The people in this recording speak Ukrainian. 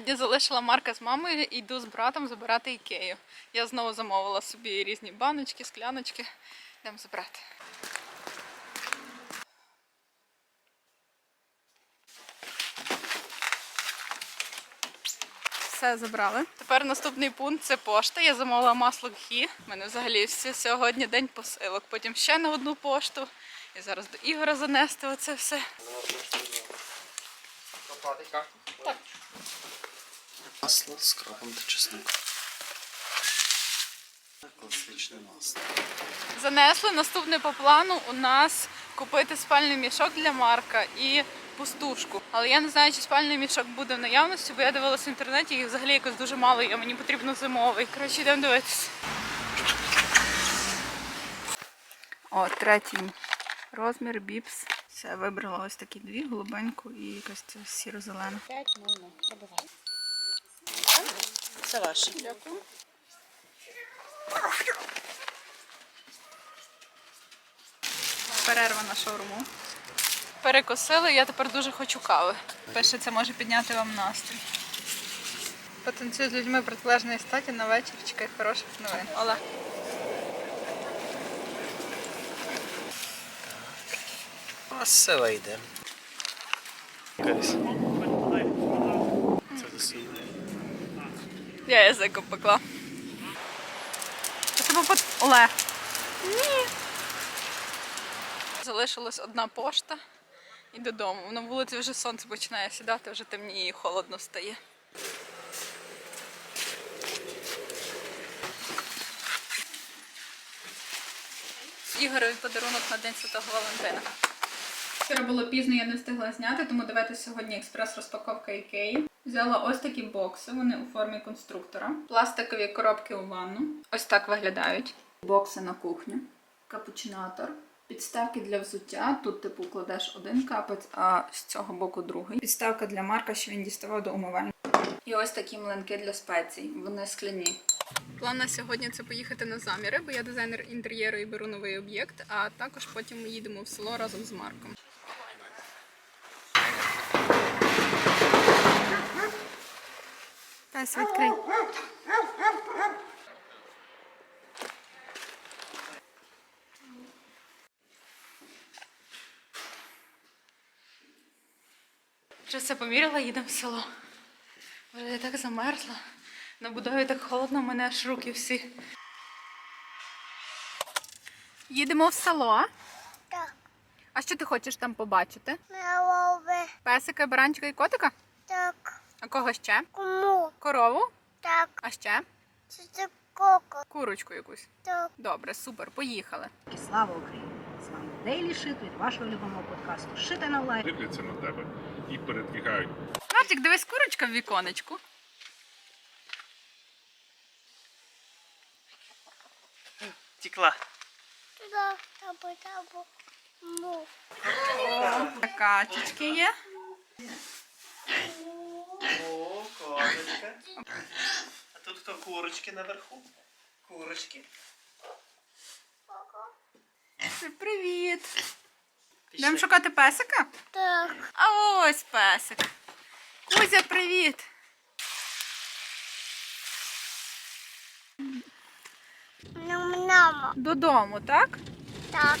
Сьогодні залишила Марка з мамою і йду з братом забирати ікею. Я знову замовила собі різні баночки, скляночки. Йдемо забрати. Все забрали. Тепер наступний пункт це пошта. Я замовила масло гхі. У мене взагалі сьогодні день посилок. Потім ще на одну пошту. І зараз до Ігора занести оце все. Масло з кропом та чесником. Класичне масло. Занесли наступне по плану у нас купити спальний мішок для Марка і пустушку. Але я не знаю, чи спальний мішок буде в наявності, бо я дивилася в інтернеті, їх взагалі якось дуже мало, і мені потрібно зимовий. Коротше, йдемо дивитися. О, третій розмір біпс. Все, вибрала ось такі дві, голубеньку і якась це сіро-зелена. Це ваше. Дякую. Перерва на шаурму. Перекосили, я тепер дуже хочу кави. Перше, це може підняти вам настрій. Потанцюю з людьми протилежної статі на вечір чекай хороших новин. Олег. Все вийде. Це засильне. Я язик пекла. Це попад... Олег. Ні. Залишилась одна пошта і додому. На вулиці вже сонце починає сідати, вже темніє і холодно стає. Ігорові подарунок на День Святого Валентина. Вчора було пізно, я не встигла зняти, тому давайте сьогодні експрес-розпаковка Ікеї. Взяла ось такі бокси, вони у формі конструктора. Пластикові коробки у ванну. Ось так виглядають. Бокси на кухню. Капучинатор. Підставки для взуття. Тут, типу, кладеш один капець, а з цього боку другий. Підставка для Марка, що він діставав до умивальні. І ось такі млинки для спецій. Вони скляні. План на сьогодні це поїхати на заміри, бо я дизайнер інтер'єру і беру новий об'єкт, а також потім ми їдемо в село разом з Марком. Пес відкрий. Вже все поміряла, їдемо в село. Боже, я так замерзла. На будові так холодно, в мене аж руки всі. Їдемо в село. Так, А що ти хочеш там побачити? мелове. Песика, баранчика і котика? Так, А кого ще? кому? Корову? Так, А ще? це це коко. Курочку якусь. Так, Добре, супер, поїхали. І Слава Україні! З вами Дейлі Шит від вашого любимого подкасту Шити на лайф. дивляться на тебе і передвігають. Мартік, дивись курочка в віконечку. Тікла. туди, табу, табу. Качечки є. О, козочка. А тут хто курочки наверху? Курочки. Привіт. Йдемо шукати песика? Так, А ось песик. Кузя, привіт. нам-нам. Додому, так? Так,